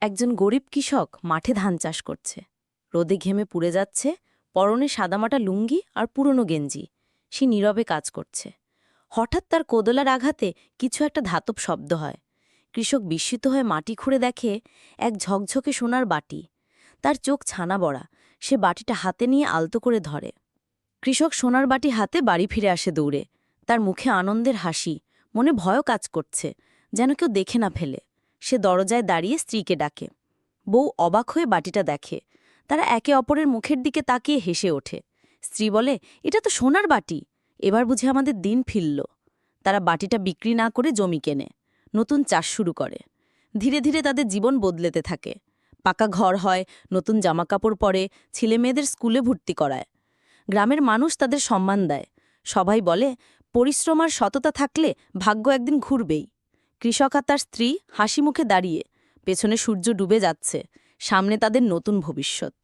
একজন গরিব কৃষক মাঠে ধান চাষ করছে। রোদে ঘেমে পুড়ে যাচ্ছে, পরনে সাদামাটা লুঙ্গি আর পুরনো গেঞ্জি। সে নীরবে কাজ করছে। হঠাৎ তার কোদলার আঘাতে কিছু একটা ধাতব শব্দ হয়। কৃষক বিস্মিত হয়ে মাটি খুঁড়ে দেখে এক ঝকঝকে সোনার বাটি। তার চোখ ছানা বড়া। সে বাটিটা হাতে নিয়ে আলতো করে ধরে। কৃষক সোনার বাটি হাতে বাড়ি ফিরে আসে দৌড়ে। তার মুখে আনন্দের হাসি, মনে ভয়ও কাজ করছে, যেন কেউ দেখে না ফেলে। সে দরজায় দাঁড়িয়ে স্ত্রীকে ডাকে। বউ অবাক হয়ে বাটিটা দেখে। তারা একে অপরের মুখের দিকে তাকিয়ে হেসে ওঠে। স্ত্রী বলে, এটা তো সোনার বাটি। এবার বুঝে আমাদের দিন ফিরল। তারা বাটিটা বিক্রি না করে জমি কেনে। নতুন চাষ শুরু করে। ধীরে ধীরে তাদের জীবন বদলেতে থাকে। পাকা ঘর হয়, নতুন জামাকাপড় পরে ছেলে মেয়েদের স্কুলে ভর্তি করায়। গ্রামের মানুষ তাদের সম্মান দেয়। সবাই বলে, পরিশ্রম আর সততা থাকলে ভাগ্য একদিন ঘুরবেই। কৃষক আর তার স্ত্রী হাসি মুখে দাঁড়িয়ে পেছনে সূর্য ডুবে যাচ্ছে, সামনে তাদের নতুন ভবিষ্যৎ।